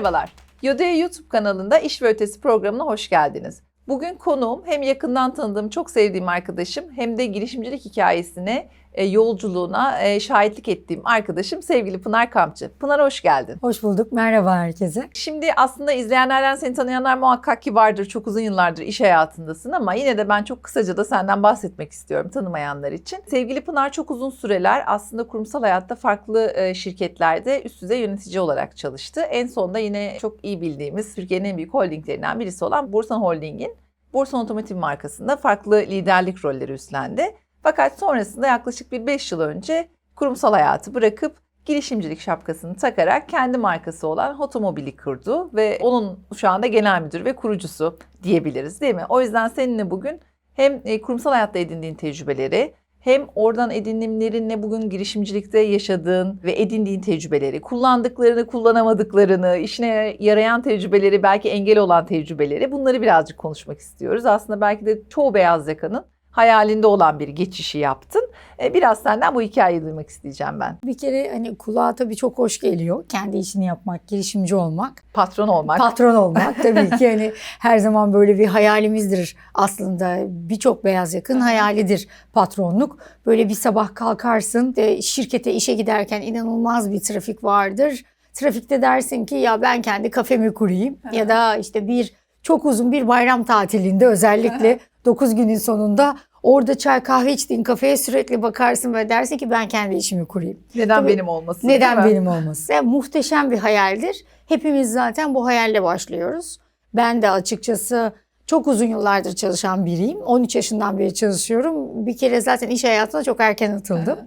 Merhabalar. Yodea YouTube kanalında İş ve Ötesi programına hoş geldiniz. Bugün konuğum hem yakından tanıdığım, çok sevdiğim arkadaşım hem de girişimcilik hikayesine, yolculuğuna e, şahitlik ettiğim arkadaşım sevgili Pınar Kamçı. Pınar hoş geldin. Hoş bulduk. Merhaba herkese. Şimdi aslında izleyenlerden seni tanıyanlar muhakkak ki vardır. Çok uzun yıllardır iş hayatındasın ama yine de ben çok kısaca da senden bahsetmek istiyorum tanımayanlar için. Sevgili Pınar çok uzun süreler aslında kurumsal hayatta farklı e, şirketlerde üst düzey yönetici olarak çalıştı. En sonunda yine çok iyi bildiğimiz Türkiye'nin en büyük holdinglerinden birisi olan Bursan Holding'in Bursan Otomotiv markasında farklı liderlik rolleri üstlendi. Fakat sonrasında yaklaşık bir 5 yıl önce kurumsal hayatı bırakıp girişimcilik şapkasını takarak kendi markası olan Hotomobili kurdu ve onun şu anda genel müdür ve kurucusu diyebiliriz değil mi? O yüzden seninle bugün hem e, kurumsal hayatta edindiğin tecrübeleri hem oradan edinimlerinle bugün girişimcilikte yaşadığın ve edindiğin tecrübeleri, kullandıklarını, kullanamadıklarını, işine yarayan tecrübeleri, belki engel olan tecrübeleri bunları birazcık konuşmak istiyoruz. Aslında belki de çoğu beyaz yakanın hayalinde olan bir geçişi yaptın. E, Biraz senden bu hikayeyi duymak isteyeceğim ben. Bir kere hani kulağa tabii çok hoş geliyor. Kendi işini yapmak, girişimci olmak, Patron olmak. patron olmak tabii ki hani her zaman böyle bir hayalimizdir aslında. Birçok beyaz yakın hayalidir patronluk. Böyle bir sabah kalkarsın, de şirkete işe giderken inanılmaz bir trafik vardır. Trafikte dersin ki ya ben kendi kafemi kurayım ya da işte bir çok uzun bir bayram tatilinde özellikle 9 günün sonunda orada çay kahve içtiğin kafeye sürekli bakarsın ve dersin ki ben kendi işimi kurayım. Neden Tabii, benim olmasın? Neden benim olmasın? Yani muhteşem bir hayaldir. Hepimiz zaten bu hayalle başlıyoruz. Ben de açıkçası çok uzun yıllardır çalışan biriyim. 13 yaşından beri çalışıyorum. Bir kere zaten iş hayatına çok erken atıldım.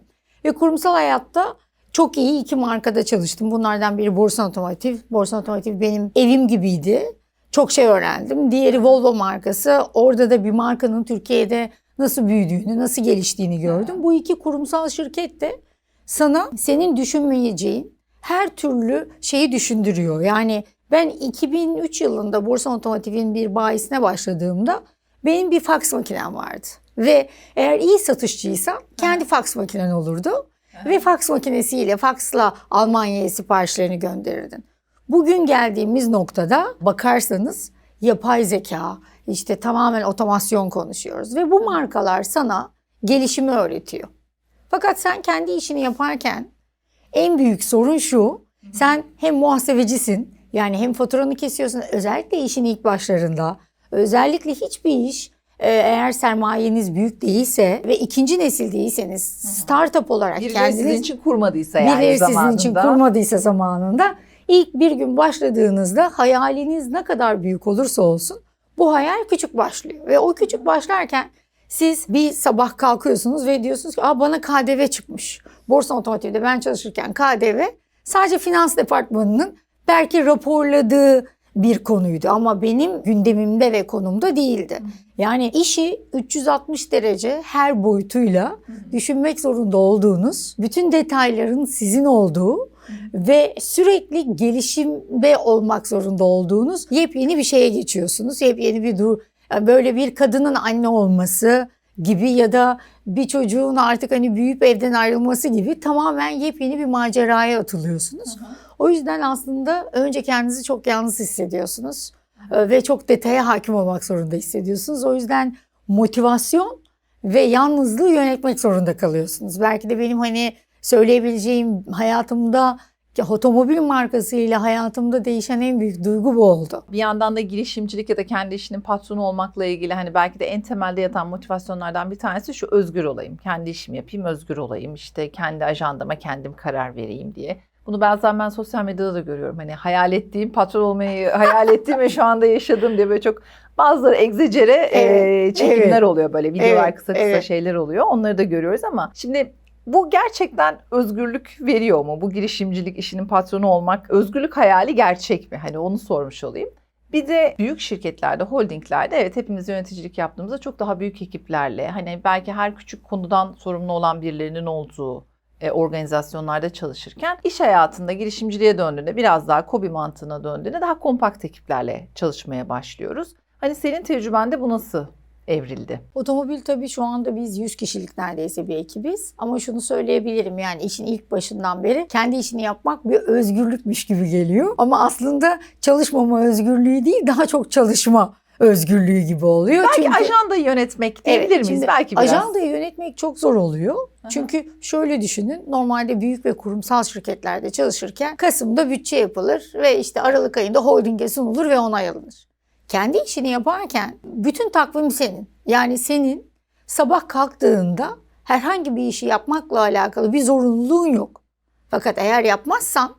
Ve kurumsal hayatta çok iyi iki markada çalıştım. Bunlardan biri Borsan Otomotiv. Borsan Otomotiv benim evim gibiydi. Çok şey öğrendim. Diğeri Volvo markası. Orada da bir markanın Türkiye'de nasıl büyüdüğünü, nasıl geliştiğini gördüm. Bu iki kurumsal şirket de sana senin düşünmeyeceğin her türlü şeyi düşündürüyor. Yani ben 2003 yılında Borsa Otomotiv'in bir bayisine başladığımda benim bir faks makinem vardı. Ve eğer iyi satışçıysan kendi faks makinen olurdu. Ve faks makinesiyle, faksla Almanya'ya siparişlerini gönderirdin. Bugün geldiğimiz noktada bakarsanız yapay zeka, işte tamamen otomasyon konuşuyoruz. Ve bu markalar sana gelişimi öğretiyor. Fakat sen kendi işini yaparken en büyük sorun şu. Sen hem muhasebecisin yani hem faturanı kesiyorsun özellikle işin ilk başlarında. Özellikle hiçbir iş e, eğer sermayeniz büyük değilse ve ikinci nesil değilseniz startup olarak Birileri kendiniz sizin için kurmadıysa yani birileri zamanında. sizin için kurmadıysa zamanında ilk bir gün başladığınızda hayaliniz ne kadar büyük olursa olsun bu hayal küçük başlıyor. Ve o küçük başlarken siz bir sabah kalkıyorsunuz ve diyorsunuz ki Aa, bana KDV çıkmış. Borsa Otomotiv'de ben çalışırken KDV sadece finans departmanının belki raporladığı bir konuydu ama benim gündemimde ve konumda değildi. Yani işi 360 derece her boyutuyla düşünmek zorunda olduğunuz, bütün detayların sizin olduğu ve sürekli gelişimde olmak zorunda olduğunuz yepyeni bir şeye geçiyorsunuz. Yepyeni bir dur yani böyle bir kadının anne olması gibi ya da bir çocuğun artık hani büyüyüp evden ayrılması gibi tamamen yepyeni bir maceraya atılıyorsunuz. O yüzden aslında önce kendinizi çok yalnız hissediyorsunuz Ee, ve çok detaya hakim olmak zorunda hissediyorsunuz. O yüzden motivasyon ve yalnızlığı yönetmek zorunda kalıyorsunuz. Belki de benim hani söyleyebileceğim hayatımda ki otomobil markasıyla hayatımda değişen en büyük duygu bu oldu. Bir yandan da girişimcilik ya da kendi işinin patronu olmakla ilgili hani belki de en temelde yatan motivasyonlardan bir tanesi şu özgür olayım. Kendi işimi yapayım, özgür olayım. İşte kendi ajandama kendim karar vereyim diye. Bunu bazen ben sosyal medyada da görüyorum. Hani hayal ettiğim, patron olmayı hayal ettiğim ve şu anda yaşadığım diye böyle çok bazıları egzecere Evet, e, çekimler evet. oluyor böyle. Videolar Evet, kısa kısa evet. şeyler oluyor. Onları da görüyoruz ama şimdi bu gerçekten özgürlük veriyor mu? Bu girişimcilik işinin patronu olmak, özgürlük hayali gerçek mi? Hani onu sormuş olayım. Bir de büyük şirketlerde, holdinglerde evet hepimiz yöneticilik yaptığımızda çok daha büyük ekiplerle hani belki her küçük konudan sorumlu olan birilerinin olduğu e, organizasyonlarda çalışırken iş hayatında girişimciliğe döndüğünde biraz daha kobi mantığına döndüğünde daha kompakt ekiplerle çalışmaya başlıyoruz. Hani senin tecrübende bu nasıl evrildi. Otomobil tabii şu anda biz 100 kişilik neredeyse bir ekibiz. Ama şunu söyleyebilirim yani işin ilk başından beri kendi işini yapmak bir özgürlükmüş gibi geliyor. Ama aslında çalışmama özgürlüğü değil daha çok çalışma özgürlüğü gibi oluyor. Belki Çünkü- ajandayı yönetmek diyebilir Evet, miyiz? şimdi Belki biraz. Ajandayı yönetmek çok zor oluyor. Aha. Çünkü şöyle düşünün. Normalde büyük ve kurumsal şirketlerde çalışırken Kasım'da bütçe yapılır ve işte Aralık ayında holdinge sunulur ve onay alınır. Kendi işini yaparken bütün takvim senin. Yani senin sabah kalktığında herhangi bir işi yapmakla alakalı bir zorunluluğun yok. Fakat eğer yapmazsan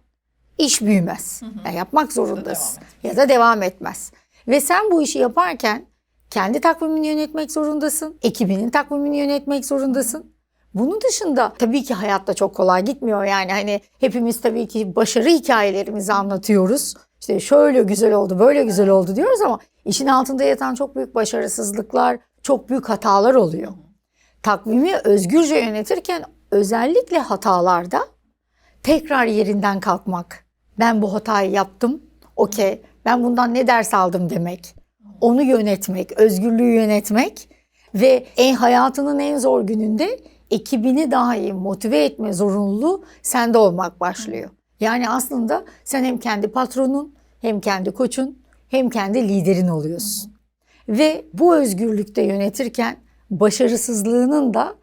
iş büyümez. Yani yapmak zorundasın ya da devam etmez. Ve sen bu işi yaparken kendi takvimini yönetmek zorundasın. Ekibinin takvimini yönetmek zorundasın. Bunun dışında tabii ki hayatta çok kolay gitmiyor yani hani hepimiz tabii ki başarı hikayelerimizi anlatıyoruz. İşte şöyle güzel oldu, böyle güzel oldu diyoruz ama işin altında yatan çok büyük başarısızlıklar, çok büyük hatalar oluyor. Takvimi özgürce yönetirken özellikle hatalarda tekrar yerinden kalkmak. Ben bu hatayı yaptım. Okey. Ben bundan ne ders aldım demek. Onu yönetmek, özgürlüğü yönetmek ve en hayatının en zor gününde ekibini daha iyi motive etme zorunluluğu sende olmak başlıyor. Yani aslında sen hem kendi patronun, hem kendi koçun, hem kendi liderin oluyorsun. Ve bu özgürlükte yönetirken başarısızlığının da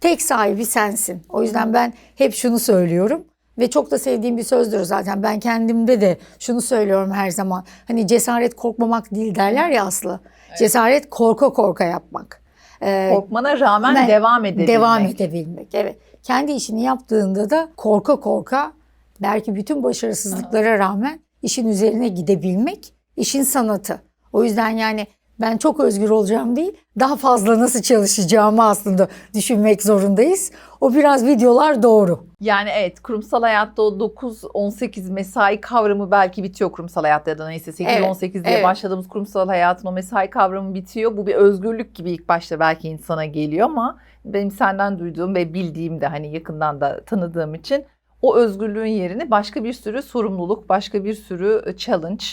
tek sahibi sensin. O yüzden ben hep şunu söylüyorum ve çok da sevdiğim bir sözdür zaten. Ben kendimde de şunu söylüyorum her zaman. Hani cesaret korkmamak değil derler ya Aslı. Cesaret korka korka yapmak. Ee, Korkmana rağmen ben- devam edebilmek. Devam edebilmek. Evet. Kendi işini yaptığında da korka korka belki bütün başarısızlıklara rağmen işin üzerine gidebilmek işin sanatı. O yüzden yani ben çok özgür olacağım değil, daha fazla nasıl çalışacağımı aslında düşünmek zorundayız. O biraz videolar doğru. Yani evet kurumsal hayatta o 9-18 mesai kavramı belki bitiyor kurumsal hayatta ya da neyse 8-18 diye evet. başladığımız kurumsal hayatın o mesai kavramı bitiyor. Bu bir özgürlük gibi ilk başta belki insana geliyor ama benim senden duyduğum ve bildiğim de hani yakından da tanıdığım için o özgürlüğün yerini başka bir sürü sorumluluk, başka bir sürü challenge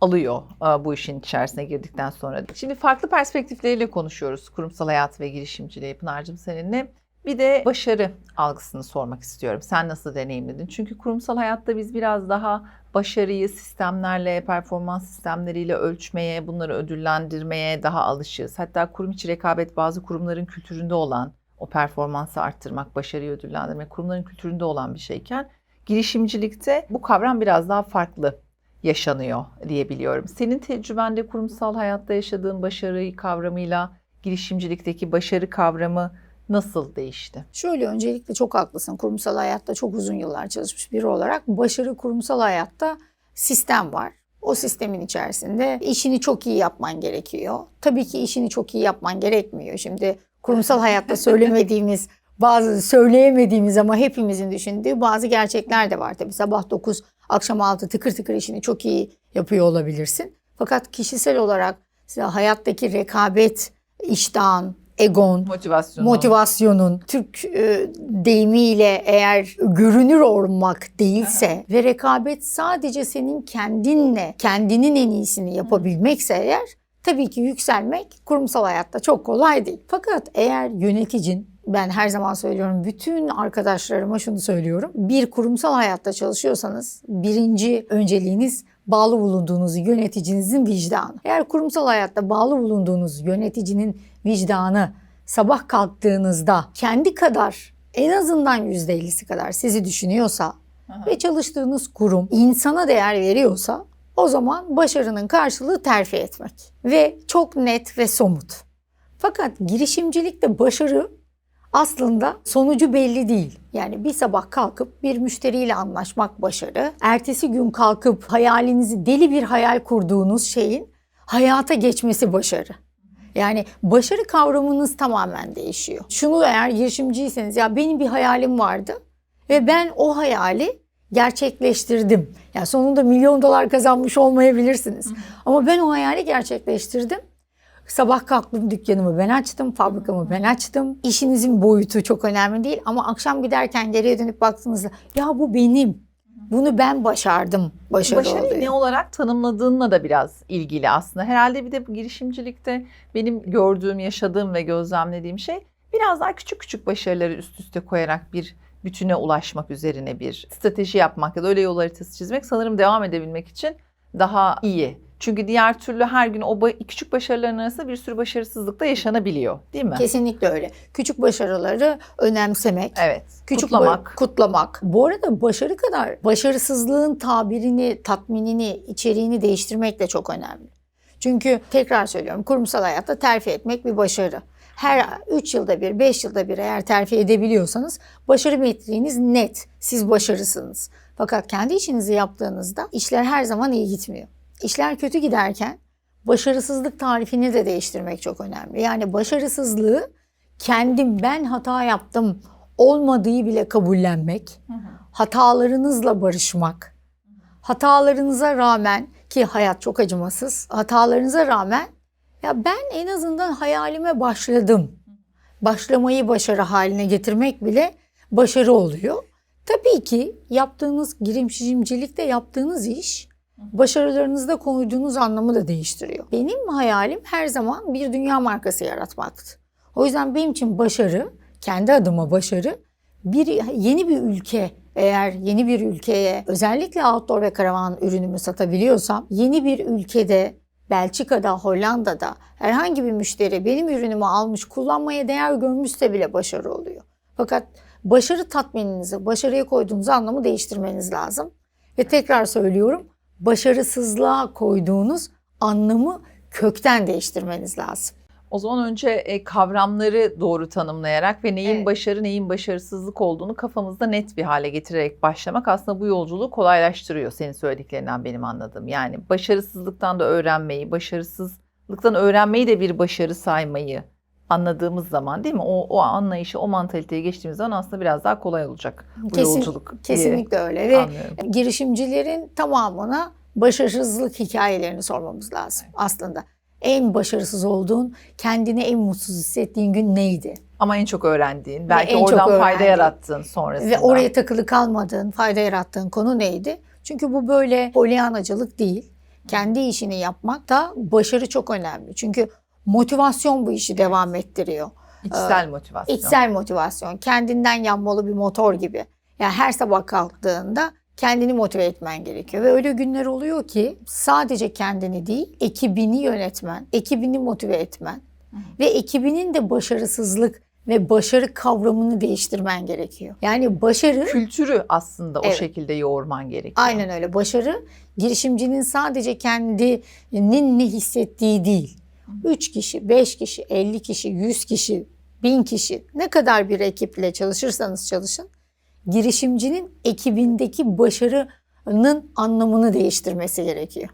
alıyor e, bu işin içerisine girdikten sonra. Şimdi farklı perspektifleriyle konuşuyoruz kurumsal hayat ve girişimciliği Pınar'cığım seninle. Bir de başarı algısını sormak istiyorum. Sen nasıl deneyimledin? Çünkü kurumsal hayatta biz biraz daha başarıyı sistemlerle, performans sistemleriyle ölçmeye, bunları ödüllendirmeye daha alışığız. Hatta kurum içi rekabet bazı kurumların kültüründe olan o performansı arttırmak, başarıyı ödüllendirmek kurumların kültüründe olan bir şeyken girişimcilikte bu kavram biraz daha farklı yaşanıyor diyebiliyorum. Senin tecrübende kurumsal hayatta yaşadığın başarı kavramıyla girişimcilikteki başarı kavramı nasıl değişti? Şöyle öncelikle çok haklısın. Kurumsal hayatta çok uzun yıllar çalışmış biri olarak başarı kurumsal hayatta sistem var. O sistemin içerisinde işini çok iyi yapman gerekiyor. Tabii ki işini çok iyi yapman gerekmiyor. Şimdi kurumsal hayatta söylemediğimiz bazı söyleyemediğimiz ama hepimizin düşündüğü bazı gerçekler de var. Tabii sabah 9, akşam 6 tıkır tıkır işini çok iyi yapıyor olabilirsin. Fakat kişisel olarak hayattaki rekabet, iştahın, egon, Motivasyonu. motivasyonun Türk e, deyimiyle eğer görünür olmak değilse ve rekabet sadece senin kendinle kendinin en iyisini yapabilmekse eğer tabii ki yükselmek kurumsal hayatta çok kolay değil. Fakat eğer yöneticin ben her zaman söylüyorum bütün arkadaşlarıma şunu söylüyorum. Bir kurumsal hayatta çalışıyorsanız birinci önceliğiniz bağlı bulunduğunuz yöneticinizin vicdanı. Eğer kurumsal hayatta bağlı bulunduğunuz yöneticinin vicdanı sabah kalktığınızda kendi kadar en azından %50'si kadar sizi düşünüyorsa ve çalıştığınız kurum insana değer veriyorsa o zaman başarının karşılığı terfi etmek ve çok net ve somut. Fakat girişimcilikte başarı aslında sonucu belli değil. Yani bir sabah kalkıp bir müşteriyle anlaşmak başarı, ertesi gün kalkıp hayalinizi deli bir hayal kurduğunuz şeyin hayata geçmesi başarı. Yani başarı kavramınız tamamen değişiyor. Şunu eğer girişimciyseniz ya benim bir hayalim vardı ve ben o hayali gerçekleştirdim. Yani sonunda milyon dolar kazanmış olmayabilirsiniz. Ama ben o hayali gerçekleştirdim. Sabah kalktım dükkanımı ben açtım, fabrikamı ben açtım. İşinizin boyutu çok önemli değil ama akşam giderken geriye dönüp baktığınızda ya bu benim. Bunu ben başardım. Başarı Başarıyı oluyor. ne olarak tanımladığınla da biraz ilgili aslında. Herhalde bir de girişimcilikte benim gördüğüm, yaşadığım ve gözlemlediğim şey biraz daha küçük küçük başarıları üst üste koyarak bir bütüne ulaşmak üzerine bir strateji yapmak ya da öyle yol haritası çizmek sanırım devam edebilmek için daha iyi. Çünkü diğer türlü her gün o ba- küçük başarıların arasında bir sürü başarısızlık da yaşanabiliyor değil mi? Kesinlikle öyle. Küçük başarıları önemsemek. Evet. Küçük kutlamak. ba- kutlamak. Bu arada başarı kadar başarısızlığın tabirini, tatminini, içeriğini değiştirmek de çok önemli. Çünkü tekrar söylüyorum kurumsal hayatta terfi etmek bir başarı. Her 3 yılda bir, 5 yılda bir eğer terfi edebiliyorsanız başarı metriğiniz net. Siz başarısınız. Fakat kendi işinizi yaptığınızda işler her zaman iyi gitmiyor. İşler kötü giderken başarısızlık tarifini de değiştirmek çok önemli. Yani başarısızlığı kendim ben hata yaptım olmadığı bile kabullenmek, hatalarınızla barışmak, hatalarınıza rağmen ki hayat çok acımasız, hatalarınıza rağmen ya ben en azından hayalime başladım. Başlamayı başarı haline getirmek bile başarı oluyor. Tabii ki yaptığınız girişimcilikte yaptığınız iş başarılarınızda koyduğunuz anlamı da değiştiriyor. Benim hayalim her zaman bir dünya markası yaratmaktı. O yüzden benim için başarı, kendi adıma başarı bir yeni bir ülke eğer yeni bir ülkeye özellikle outdoor ve karavan ürünümü satabiliyorsam yeni bir ülkede Belçika'da, Hollanda'da herhangi bir müşteri benim ürünümü almış, kullanmaya değer görmüşse bile başarı oluyor. Fakat başarı tatmininizi, başarıya koyduğunuz anlamı değiştirmeniz lazım. Ve tekrar söylüyorum, başarısızlığa koyduğunuz anlamı kökten değiştirmeniz lazım. O zaman önce e, kavramları doğru tanımlayarak ve neyin Evet. başarı neyin başarısızlık olduğunu kafamızda net bir hale getirerek başlamak aslında bu yolculuğu kolaylaştırıyor senin söylediklerinden benim anladığım. Yani başarısızlıktan da öğrenmeyi, başarısızlıktan öğrenmeyi de bir başarı saymayı anladığımız zaman değil mi? O, o anlayışı, o mantaliteye geçtiğimiz zaman aslında biraz daha kolay olacak bu Kesin- yolculuk. Kesinlikle öyle ve anlıyorum. girişimcilerin tamamına başarısızlık hikayelerini sormamız lazım aslında. En başarısız olduğun, kendini en mutsuz hissettiğin gün neydi? Ama en çok öğrendiğin, belki en çok oradan fayda öğrendiğin. yarattığın sonrasında. Ve oraya takılı kalmadığın, fayda yarattığın konu neydi? Çünkü bu böyle polyanacılık değil. Kendi işini yapmak da başarı çok önemli. Çünkü motivasyon bu işi devam ettiriyor. İçsel motivasyon. İçsel motivasyon, kendinden yanmalı bir motor gibi. Yani her sabah kalktığında kendini motive etmen gerekiyor. Ve öyle günler oluyor ki sadece kendini değil, ekibini yönetmen, ekibini motive etmen ve ekibinin de başarısızlık ve başarı kavramını değiştirmen gerekiyor. Yani başarı Kültürü aslında Evet. o şekilde yoğurman gerekiyor. aynen öyle. Başarı girişimcinin sadece kendinin ne hissettiği değil. 3 kişi, 5 kişi, 50 kişi, 100 kişi, 1000 kişi ne kadar bir ekiple çalışırsanız çalışın girişimcinin ekibindeki başarının anlamını değiştirmesi gerekiyor.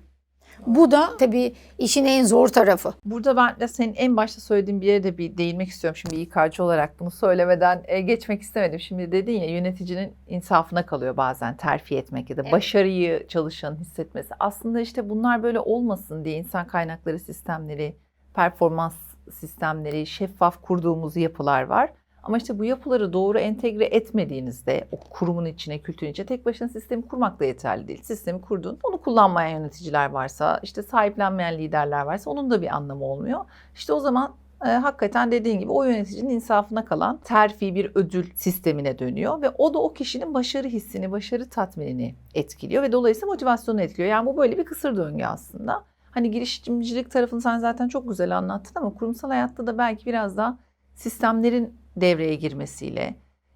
Bu da tabii işin en zor tarafı. Burada ben de senin en başta söylediğin bir yere de bir değinmek istiyorum. Şimdi İK'cı olarak bunu söylemeden e, geçmek istemedim. Şimdi dedin ya yöneticinin insafına kalıyor bazen terfi etmek ya da Evet. başarıyı çalışanın hissetmesi. Aslında işte bunlar böyle olmasın diye insan kaynakları sistemleri, performans sistemleri, şeffaf kurduğumuz yapılar var. Ama işte bu yapıları doğru entegre etmediğinizde o kurumun içine, kültürün içine tek başına sistemi kurmak da yeterli değil. Sistemi kurdun, onu kullanmayan yöneticiler varsa, işte sahiplenmeyen liderler varsa onun da bir anlamı olmuyor. İşte o zaman e, hakikaten dediğin gibi o yöneticinin insafına kalan terfi bir ödül sistemine dönüyor ve o da o kişinin başarı hissini, başarı tatminini etkiliyor ve dolayısıyla motivasyonu etkiliyor. Yani bu böyle bir kısır döngü aslında. Hani girişimcilik tarafını sen zaten çok güzel anlattın ama kurumsal hayatta da belki biraz daha sistemlerin devreye girmesiyle,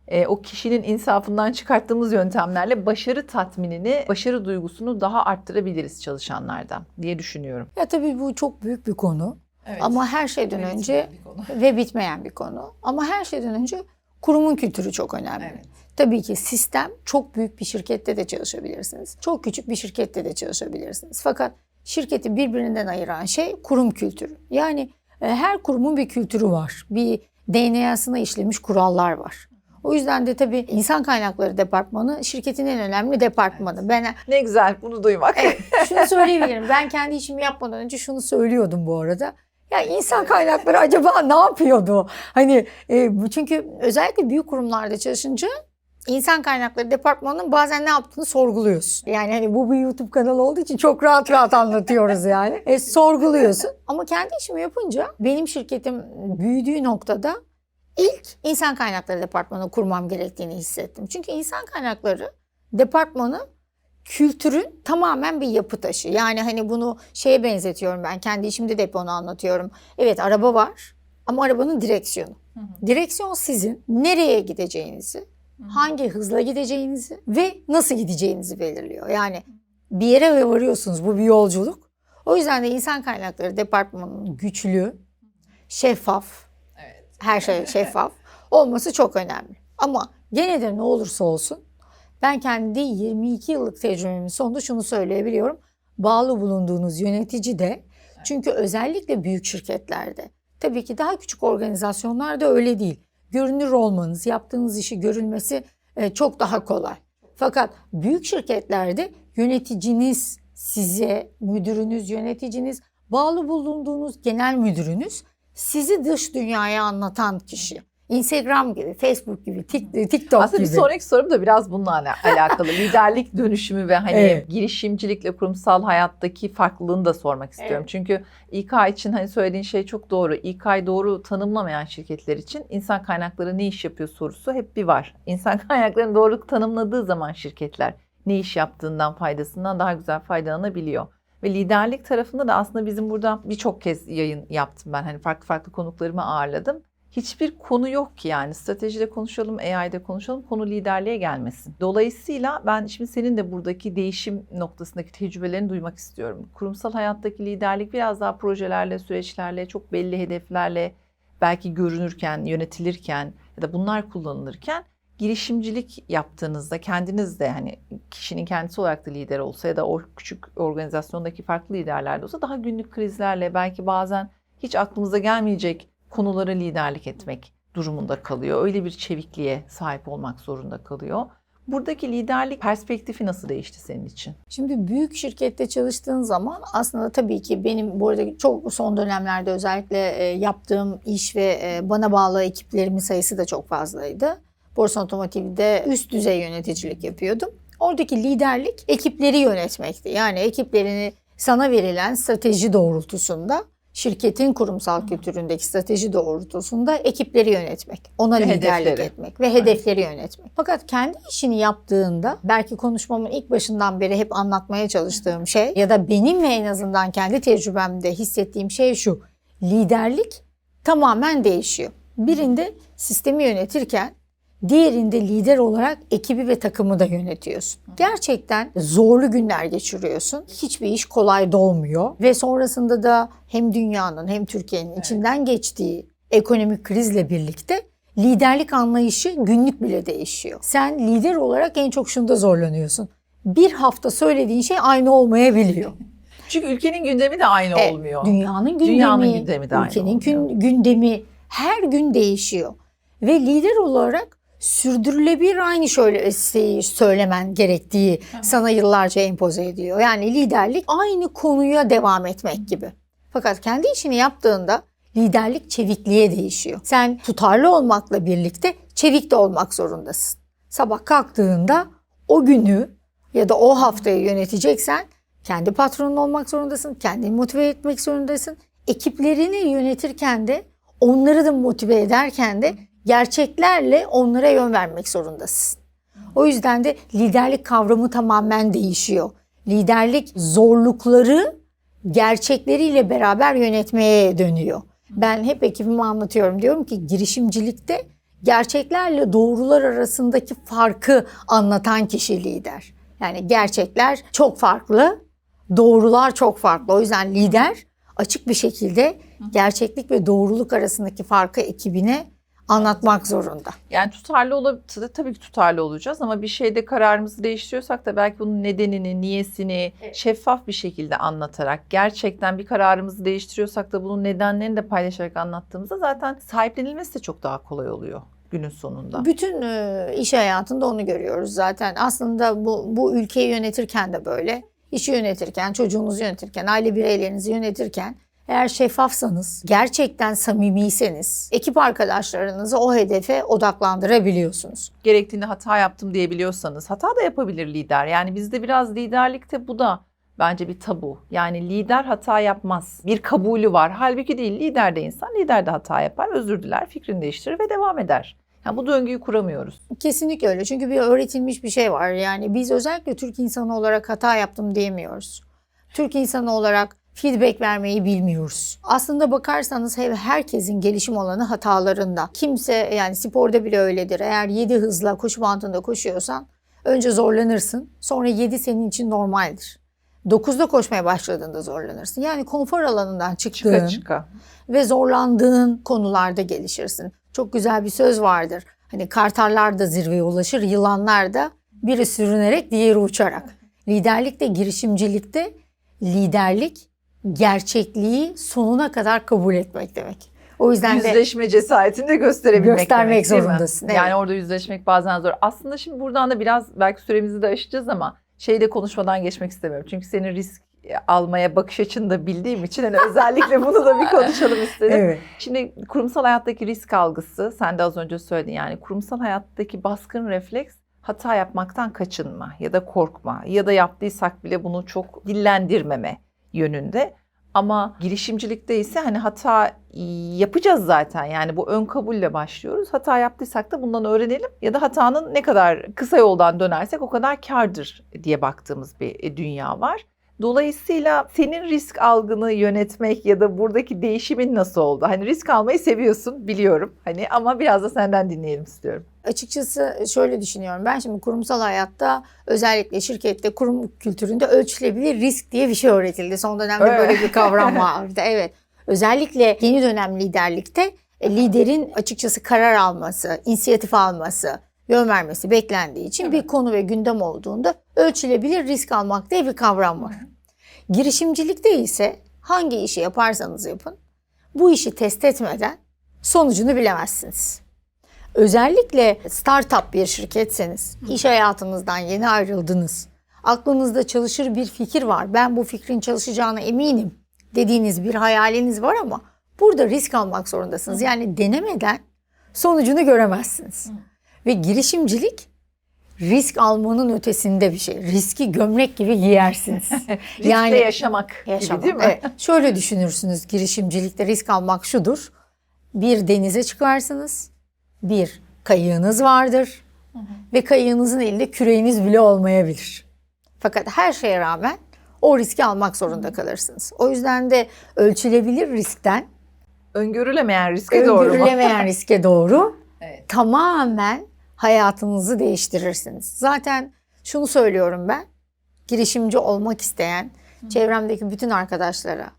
e, o kişinin insafından çıkarttığımız yöntemlerle başarı tatminini, başarı duygusunu daha arttırabiliriz çalışanlardan diye düşünüyorum. Ya tabii bu çok büyük bir konu Evet. ama her şeyden önce ve bitmeyen bir konu. Ama her şeyden önce kurumun kültürü çok önemli. Evet. Tabii ki sistem çok büyük bir şirkette de çalışabilirsiniz. Çok küçük bir şirkette de çalışabilirsiniz. Fakat şirketi birbirinden ayıran şey kurum kültürü. Yani e, her kurumun bir kültürü var. Bir DNA'sına işlemiş kurallar var. O yüzden de tabii insan kaynakları departmanı şirketin en önemli departmanı. Ben Ne güzel bunu duymak. şunu söyleyebilirim. Ben kendi işimi yapmadan önce şunu söylüyordum bu arada. Ya insan kaynakları acaba ne yapıyordu? Hani e, çünkü özellikle büyük kurumlarda çalışınca İnsan kaynakları departmanının bazen ne yaptığını sorguluyorsun. Yani hani bu bir YouTube kanalı olduğu için çok rahat rahat anlatıyoruz yani. E, sorguluyorsun. Ama kendi işimi yapınca benim şirketim büyüdüğü noktada ilk insan kaynakları departmanı kurmam gerektiğini hissettim. Çünkü insan kaynakları departmanı kültürün tamamen bir yapı taşı. Yani hani bunu şeye benzetiyorum ben. Kendi işimde de hep onu anlatıyorum. Evet araba var ama arabanın direksiyonu. Direksiyon sizin nereye gideceğinizi, hangi hızla gideceğinizi ve nasıl gideceğinizi belirliyor. Yani bir yere varıyorsunuz. Bu bir yolculuk. O yüzden de insan kaynakları departmanının güçlü, şeffaf, Evet. her şey şeffaf olması çok önemli. Ama gene de ne olursa olsun ben kendi 22 yıllık tecrübemin sonunda şunu söyleyebiliyorum. Bağlı bulunduğunuz yönetici de çünkü özellikle büyük şirketlerde tabii ki daha küçük organizasyonlarda öyle değil. Görünür olmanız, yaptığınız işi görülmesi e, çok daha kolay. Fakat büyük şirketlerde yöneticiniz size, müdürünüz, yöneticiniz, bağlı bulunduğunuz genel müdürünüz sizi dış dünyaya anlatan kişi. Instagram gibi, Facebook gibi, Tik- TikTok Aslında gibi. bir sonraki sorum da biraz bununla ala- alakalı. Liderlik dönüşümü ve hani Evet. girişimcilikle kurumsal hayattaki farklılığını da sormak istiyorum. Evet. Çünkü İK için hani söylediğin şey çok doğru. İK'yı doğru tanımlamayan şirketler için insan kaynakları ne iş yapıyor sorusu hep bir var. İnsan kaynaklarını doğru tanımladığı zaman şirketler ne iş yaptığından faydasından daha güzel faydalanabiliyor. Ve liderlik tarafında da aslında bizim burada birçok kez yayın yaptım ben. Hani farklı farklı konuklarımı ağırladım hiçbir konu yok ki yani stratejide konuşalım, AI'de konuşalım konu liderliğe gelmesin. Dolayısıyla ben şimdi senin de buradaki değişim noktasındaki tecrübelerini duymak istiyorum. Kurumsal hayattaki liderlik biraz daha projelerle, süreçlerle, çok belli hedeflerle belki görünürken, yönetilirken ya da bunlar kullanılırken girişimcilik yaptığınızda kendiniz de hani kişinin kendisi olarak da lider olsa ya da o küçük organizasyondaki farklı liderler de olsa daha günlük krizlerle belki bazen hiç aklımıza gelmeyecek konulara liderlik etmek durumunda kalıyor. Öyle bir çevikliğe sahip olmak zorunda kalıyor. Buradaki liderlik perspektifi nasıl değişti senin için? Şimdi büyük şirkette çalıştığın zaman aslında tabii ki benim bu arada çok son dönemlerde özellikle e, yaptığım iş ve e, bana bağlı ekiplerimin sayısı da çok fazlaydı. Borsa Otomotiv'de üst düzey yöneticilik yapıyordum. Oradaki liderlik ekipleri yönetmekti. Yani ekiplerini sana verilen strateji doğrultusunda şirketin kurumsal kültüründeki strateji doğrultusunda ekipleri yönetmek, ona Ve liderlik hedefleri. etmek ve hedefleri yönetmek. Fakat kendi işini yaptığında belki konuşmamın ilk başından beri hep anlatmaya çalıştığım şey ya da benim ve en azından kendi tecrübemde hissettiğim şey şu. Liderlik tamamen değişiyor. Birinde sistemi yönetirken Diğerinde lider olarak ekibi ve takımı da yönetiyorsun. Gerçekten zorlu günler geçiriyorsun. Hiçbir iş kolay dolmuyor ve sonrasında da hem dünyanın hem Türkiye'nin içinden geçtiği ekonomik krizle birlikte liderlik anlayışı günlük bile değişiyor. Sen lider olarak en çok şunda zorlanıyorsun. Bir hafta söylediğin şey aynı olmayabiliyor. Çünkü ülkenin gündemi de aynı E, olmuyor. Dünyanın gündemi, Dünyanın gündemi de aynı ülkenin olmuyor. gün- gündemi her gün değişiyor. Ve lider olarak sürdürülebilir aynı şöyle şeyi söylemen gerektiği sana yıllarca empoze ediyor. Yani liderlik aynı konuya devam etmek gibi. Fakat kendi işini yaptığında liderlik çevikliğe değişiyor. Sen tutarlı olmakla birlikte çevik de olmak zorundasın. Sabah kalktığında o günü ya da o haftayı yöneteceksen kendi patronun olmak zorundasın. Kendini motive etmek zorundasın. Ekiplerini yönetirken de onları da motive ederken de gerçeklerle onlara yön vermek zorundasın. O yüzden de liderlik kavramı tamamen değişiyor. Liderlik zorlukları gerçekleriyle beraber yönetmeye dönüyor. Ben hep ekibime anlatıyorum. Diyorum ki girişimcilikte gerçeklerle doğrular arasındaki farkı anlatan kişi lider. Yani gerçekler çok farklı, doğrular çok farklı. O yüzden lider açık bir şekilde gerçeklik ve doğruluk arasındaki farkı ekibine anlatmak zorunda. Yani tutarlı olabilir, tabii ki tutarlı olacağız ama bir şeyde kararımızı değiştiriyorsak da belki bunun nedenini, niyesini şeffaf bir şekilde anlatarak, gerçekten bir kararımızı değiştiriyorsak da bunun nedenlerini de paylaşarak anlattığımızda zaten sahiplenilmesi de çok daha kolay oluyor günün sonunda. Bütün e, iş hayatında onu görüyoruz zaten. Aslında bu, bu ülkeyi yönetirken de böyle. İşi yönetirken, çocuğunuzu yönetirken, aile bireylerinizi yönetirken Eğer şeffafsanız, gerçekten samimiyseniz ekip arkadaşlarınızı o hedefe odaklandırabiliyorsunuz. Gerektiğinde hata yaptım diyebiliyorsanız hata da yapabilir lider. Yani bizde biraz liderlikte bu da bence bir tabu. Yani lider hata yapmaz. Bir kabulü var. Halbuki değil lider de insan. Lider de hata yapar, özür diler, fikrini değiştirir ve devam eder. Yani bu döngüyü kuramıyoruz. Kesinlikle öyle. Çünkü bir öğretilmiş bir şey var. Yani biz özellikle Türk insanı olarak hata yaptım diyemiyoruz. Türk insanı olarak feedback vermeyi bilmiyoruz. Aslında bakarsanız he- herkesin gelişim alanı hatalarında. Kimse yani sporda bile öyledir. Eğer 7 hızla koşu bandında koşuyorsan önce zorlanırsın. Sonra 7 senin için normaldir. 9'da koşmaya başladığında zorlanırsın. Yani konfor alanından çıktığın Çıka çıka. ve zorlandığın konularda gelişirsin. Çok güzel bir söz vardır. Hani kartallar da zirveye ulaşır, yılanlar da biri sürünerek diğeri uçarak. Liderlikte, girişimcilikte liderlik gerçekliği sonuna kadar kabul etmek demek. O yüzden de Yüzleşme cesaretini de gösterebilmek Göstermek demek, zorundasın, evet. Yani orada yüzleşmek bazen zor. Aslında şimdi buradan da biraz belki süremizi de aşacağız ama şeyi de konuşmadan geçmek istemiyorum. Çünkü senin risk almaya bakış açını da bildiğim için hani özellikle bunu da bir konuşalım istedim. evet. Şimdi kurumsal hayattaki risk algısı sen de az önce söyledin yani kurumsal hayattaki baskın refleks hata yapmaktan kaçınma ya da korkma ya da yaptıysak bile bunu çok dillendirmeme yönünde. Ama girişimcilikte ise hani hata yapacağız zaten yani bu ön kabulle başlıyoruz. Hata yaptıysak da bundan öğrenelim ya da hatanın ne kadar kısa yoldan dönersek o kadar kardır diye baktığımız bir e, dünya var. Dolayısıyla senin risk algını yönetmek ya da buradaki değişimin nasıl oldu? Hani risk almayı seviyorsun biliyorum hani ama biraz da senden dinleyelim istiyorum. Açıkçası şöyle düşünüyorum. Ben şimdi kurumsal hayatta özellikle şirkette kurum kültüründe ölçülebilir risk diye bir şey öğretildi. Son dönemde Evet. böyle bir kavram vardı. Evet. Özellikle yeni dönem liderlikte e, liderin açıkçası karar alması, inisiyatif alması, yön vermesi beklendiği için bir konu ve gündem olduğunda ölçülebilir risk almak diye bir kavram var. Girişimcilikte ise hangi işi yaparsanız yapın bu işi test etmeden sonucunu bilemezsiniz. Özellikle startup bir şirketseniz, iş hayatınızdan yeni ayrıldınız. Aklınızda çalışır bir fikir var. Ben bu fikrin çalışacağına eminim dediğiniz bir hayaliniz var ama burada risk almak zorundasınız. Yani denemeden sonucunu göremezsiniz. Ve girişimcilik risk almanın ötesinde bir şey. Riski gömlek gibi giyersiniz. Riskle yaşamak Yaşamak. gibi değil mi? Evet. Şöyle düşünürsünüz girişimcilikte risk almak şudur. Bir denize çıkarsınız. Bir kayığınız vardır. Ve kayığınızın elinde küreğiniz bile olmayabilir. Fakat her şeye rağmen o riski almak zorunda kalırsınız. O yüzden de ölçülebilir riskten Öngörülemeyen riske doğru mu? öngörülemeyen riske doğru Evet. tamamen hayatınızı değiştirirsiniz. Zaten şunu söylüyorum ben. Girişimci olmak isteyen çevremdeki bütün arkadaşlara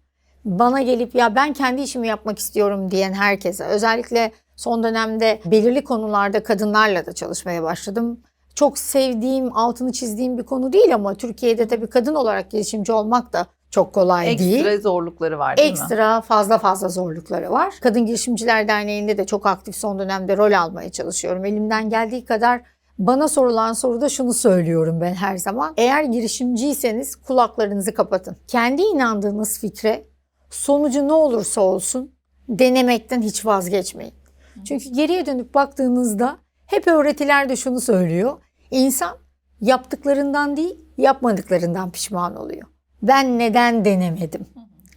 bana gelip ya ben kendi işimi yapmak istiyorum diyen herkese özellikle son dönemde belirli konularda kadınlarla da çalışmaya başladım. Çok sevdiğim, altını çizdiğim bir konu değil ama Türkiye'de tabii kadın olarak girişimci olmak da çok kolay değil. Ekstra zorlukları var değil mi? Ekstra fazla fazla zorlukları var. Kadın Girişimciler Derneği'nde de çok aktif son dönemde rol almaya çalışıyorum. Elimden geldiği kadar bana sorulan soruda şunu söylüyorum ben her zaman. Eğer girişimciyseniz kulaklarınızı kapatın. Kendi inandığınız fikre sonucu ne olursa olsun denemekten hiç vazgeçmeyin. Çünkü geriye dönüp baktığınızda hep öğretiler de şunu söylüyor. İnsan yaptıklarından değil yapmadıklarından pişman oluyor. Ben neden denemedim?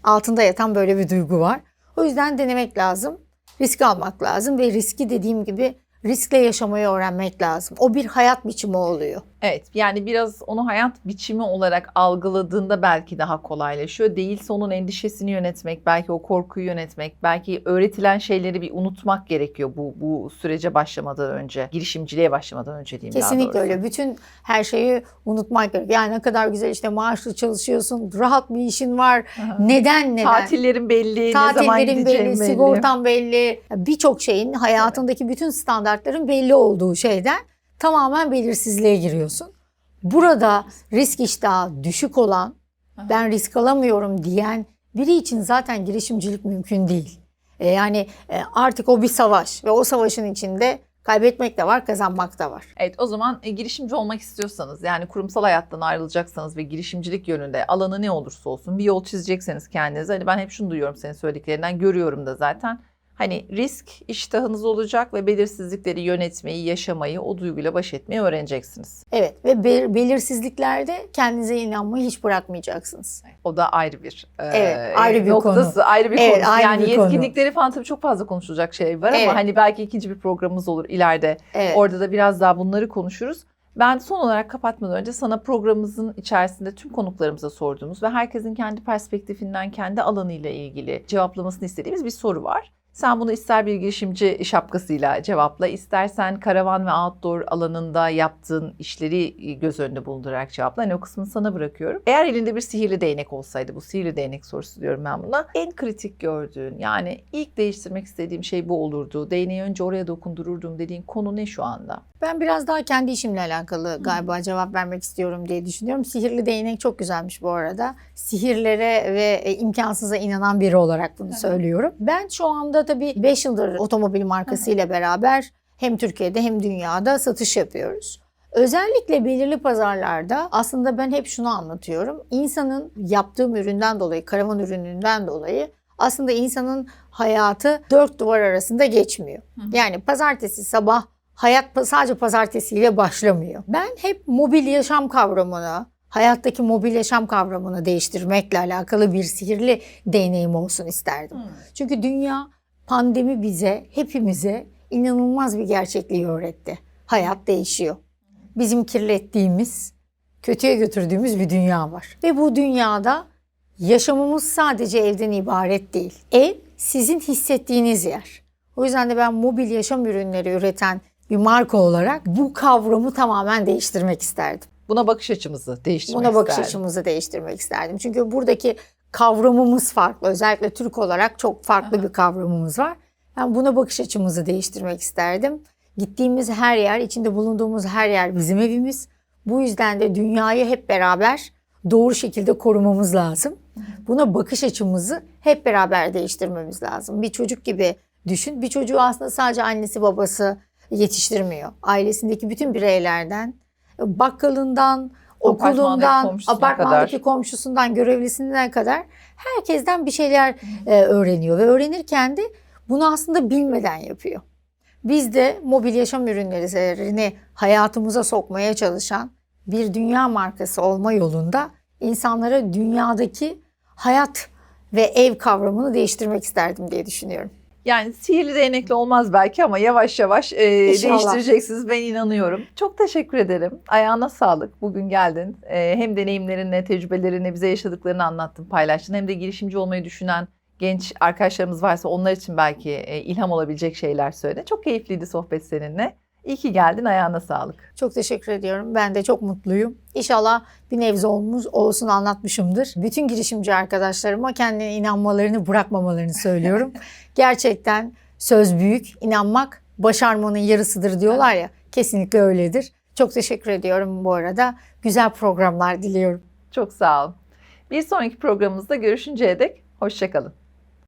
Altında yatan böyle bir duygu var. O yüzden denemek lazım. Risk almak lazım ve riski dediğim gibi riskle yaşamayı öğrenmek lazım. O bir hayat biçimi oluyor. Evet yani biraz onu hayat biçimi olarak algıladığında belki daha kolaylaşıyor. Değilse onun endişesini yönetmek, belki o korkuyu yönetmek, belki öğretilen şeyleri bir unutmak gerekiyor bu bu sürece başlamadan önce, girişimciliğe başlamadan önce diyeyim Kesinlikle öyle. Bütün her şeyi unutmak gerekiyor. Yani ne kadar güzel işte maaşlı çalışıyorsun, rahat bir işin var. Neden neden? Tatillerin belli, ne zaman Tatillerin gideceğin belli, belli. sigortan belli. Birçok şeyin hayatındaki bütün standartların belli olduğu şeyden tamamen belirsizliğe giriyorsun. Burada risk iştahı düşük olan, ben risk alamıyorum diyen biri için zaten girişimcilik mümkün değil. E, Yani e, artık o bir savaş ve o savaşın içinde Kaybetmek de var, kazanmak da var. Evet o zaman e, girişimci olmak istiyorsanız yani kurumsal hayattan ayrılacaksanız ve girişimcilik yönünde alanı ne olursa olsun bir yol çizecekseniz kendinize. Hani ben hep şunu duyuyorum senin söylediklerinden görüyorum da zaten. Hani risk iştahınız olacak ve belirsizlikleri yönetmeyi, yaşamayı, o duyguyla baş etmeyi öğreneceksiniz. Evet ve bel- belirsizliklerde kendinize inanmayı hiç bırakmayacaksınız. O da ayrı bir e, Evet, ayrı bir noktası, ayrı bir Evet, konusu. ayrı yani bir konu. yetkinlikleri falan tabii çok fazla konuşulacak şey var Evet. ama hani belki ikinci bir programımız olur ileride. Evet. Orada da biraz daha bunları konuşuruz. Ben son olarak kapatmadan önce sana programımızın içerisinde tüm konuklarımıza sorduğumuz ve herkesin kendi perspektifinden, kendi alanıyla ilgili cevaplamasını istediğimiz bir soru var. Sen bunu ister bir girişimci şapkasıyla cevapla, istersen karavan ve outdoor alanında yaptığın işleri göz önünde bulundurarak cevapla. Hani o kısmını sana bırakıyorum. Eğer elinde bir sihirli değnek olsaydı, bu sihirli değnek sorusu diyorum ben buna. En kritik gördüğün, yani ilk değiştirmek istediğim şey bu olurdu. Değneği önce oraya dokundururdum dediğin konu ne şu anda? Ben biraz daha kendi işimle alakalı galiba cevap vermek istiyorum diye düşünüyorum. Sihirli değnek çok güzelmiş bu arada. Sihirlere ve e, imkansıza inanan biri olarak bunu söylüyorum. Ben şu anda tabii 5 yıldır otomobil markasıyla beraber hem Türkiye'de hem dünyada satış yapıyoruz. Özellikle belirli pazarlarda aslında ben hep şunu anlatıyorum. İnsanın yaptığım üründen dolayı, karavan ürününden dolayı aslında insanın hayatı dört duvar arasında geçmiyor. Yani pazartesi sabah hayat sadece pazartesiyle başlamıyor. Ben hep mobil yaşam kavramını, hayattaki mobil yaşam kavramını değiştirmekle alakalı bir sihirli deneyim olsun isterdim. Çünkü dünya pandemi bize, hepimize inanılmaz bir gerçekliği öğretti. Hayat değişiyor. Bizim kirlettiğimiz, kötüye götürdüğümüz bir dünya var. Ve bu dünyada yaşamımız sadece evden ibaret değil. Ev sizin hissettiğiniz yer. O yüzden de ben mobil yaşam ürünleri üreten bir marka olarak bu kavramı tamamen değiştirmek isterdim. Buna bakış açımızı değiştirmek Buna bakış isterdim. açımızı değiştirmek isterdim. Çünkü buradaki kavramımız farklı. Özellikle Türk olarak çok farklı bir kavramımız var. Ben buna bakış açımızı değiştirmek isterdim. Gittiğimiz her yer, içinde bulunduğumuz her yer bizim evimiz. Bu yüzden de dünyayı hep beraber doğru şekilde korumamız lazım. Buna bakış açımızı hep beraber değiştirmemiz lazım. Bir çocuk gibi düşün. Bir çocuğu aslında sadece annesi babası yetiştirmiyor. Ailesindeki bütün bireylerden, bakkalından, okulundan, apartmandaki kadar. komşusundan, görevlisinden kadar herkesten bir şeyler e, öğreniyor ve öğrenirken de bunu aslında bilmeden yapıyor. Biz de mobil yaşam ürünlerini hayatımıza sokmaya çalışan bir dünya markası olma yolunda insanlara dünyadaki hayat ve ev kavramını değiştirmek isterdim diye düşünüyorum. Yani sihirli değnekle olmaz belki ama yavaş yavaş e, İnşallah. değiştireceksiniz ben inanıyorum. Çok teşekkür ederim. Ayağına sağlık. Bugün geldin. E, hem deneyimlerinle, tecrübelerini, bize yaşadıklarını anlattın, paylaştın. Hem de girişimci olmayı düşünen genç arkadaşlarımız varsa onlar için belki e, ilham olabilecek şeyler söyledin. Çok keyifliydi sohbet seninle. İyi ki geldin. Ayağına sağlık. Çok teşekkür ediyorum. Ben de çok mutluyum. İnşallah bir nebze olmuş, olsun anlatmışımdır. Bütün girişimci arkadaşlarıma kendine inanmalarını bırakmamalarını söylüyorum. Gerçekten söz büyük, inanmak başarmanın yarısıdır diyorlar ya. Kesinlikle öyledir. Çok teşekkür ediyorum bu arada. Güzel programlar diliyorum. Çok sağ ol. Bir sonraki programımızda görüşünceye dek hoşçakalın.